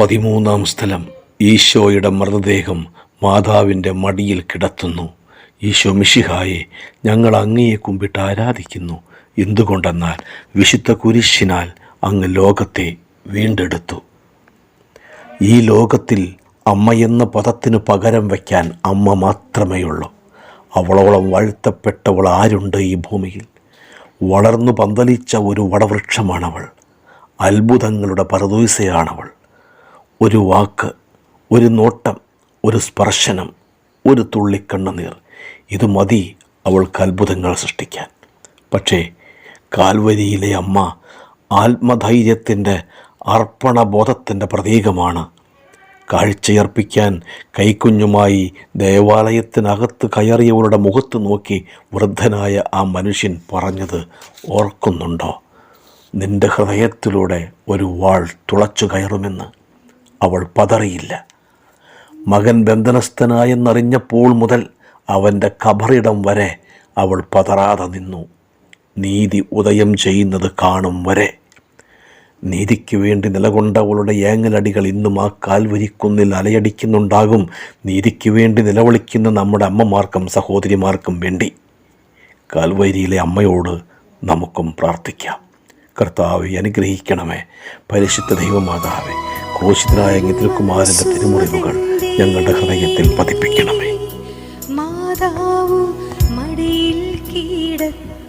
പതിമൂന്നാം സ്ഥലം ഈശോയുടെ മൃതദേഹം മാതാവിന്റെ മടിയിൽ കിടത്തുന്നു. ഈശോ മിഷിഹായെ ഞങ്ങൾ അങ്ങയെ കുമ്പിട്ട് ആരാധിക്കുന്നു. എന്തുകൊണ്ടെന്നാൽ വിശുദ്ധ കുരിശിനാൽ അങ്ങ് ലോകത്തെ വീണ്ടെടുത്തു. ഈ ലോകത്തിൽ അമ്മയെന്ന പദത്തിന് പകരം വയ്ക്കാൻ അമ്മ മാത്രമേയുള്ളൂ. അവളോളം വാഴ്ത്തപ്പെട്ടവൾ ആരുണ്ട് ഈ ഭൂമിയിൽ? വളർന്നു പന്തലിച്ച ഒരു വടവൃക്ഷമാണവൾ. അത്ഭുതങ്ങളുടെ പരദൂസയാണവൾ. ഒരു വാക്ക് ഒരു നോട്ടം ഒരു സ്പർശനം ഒരു തുള്ളി തുള്ളിക്കണ്ണുനീർ. ഇത് മതി അവൾക്ക് അത്ഭുതങ്ങൾ സൃഷ്ടിക്കാൻ. പക്ഷേ കാൽവരിയിലെ അമ്മ ആത്മധൈര്യത്തിന്റെ അർപ്പണബോധത്തിന്റെ പ്രതീകമാണ്. കാഴ്ചയർപ്പിക്കാൻ കൈക്കുഞ്ഞുമായി ദേവാലയത്തിനകത്ത് കയറിയവരുടെ മുഖത്ത് നോക്കി വൃദ്ധനായ ആ മനുഷ്യൻ പറഞ്ഞത് ഓർക്കുന്നുണ്ടോ? നിന്റെ ഹൃദയത്തിലൂടെ ഒരു വാൾ തുളച്ചു കയറുമെന്ന് അവൾ പതറിയില്ല. മകൻ ബന്ധനസ്ഥനായെന്നറിഞ്ഞപ്പോൾ മുതൽ അവന്റെ കബറിടം വരെ അവൾ പതറാതെ നിന്നു. നീതി ഉദയം ചെയ്യുന്നത് കാണും വരെ. നീതിക്ക് വേണ്ടി നിലകൊണ്ടവളുടെ ഏങ്ങലടികൾ ഇന്നും ആ കാൽവരിക്കുന്നിൽ അലയടിക്കുന്നുണ്ടാകും. നീതിക്ക് വേണ്ടി നിലവിളിക്കുന്ന നമ്മുടെ അമ്മമാർക്കും സഹോദരിമാർക്കും വേണ്ടി. കാൽവരിയിലെ അമ്മയോട് നമുക്കും പ്രാർത്ഥിക്കാം. കർത്താവെ അനുഗ്രഹിക്കണമേ. പരിശുദ്ധ ദൈവമാതാവെ ക്രൂശിതനായ ഇന്ദ്രകുമാരന്റെ തിരുമുറിവുകൾ ഞങ്ങളുടെ ഹൃദയത്തിൽ പതിപ്പിക്കണമേ. മാതാവ് മടിയിൽ കീടത്തിൽ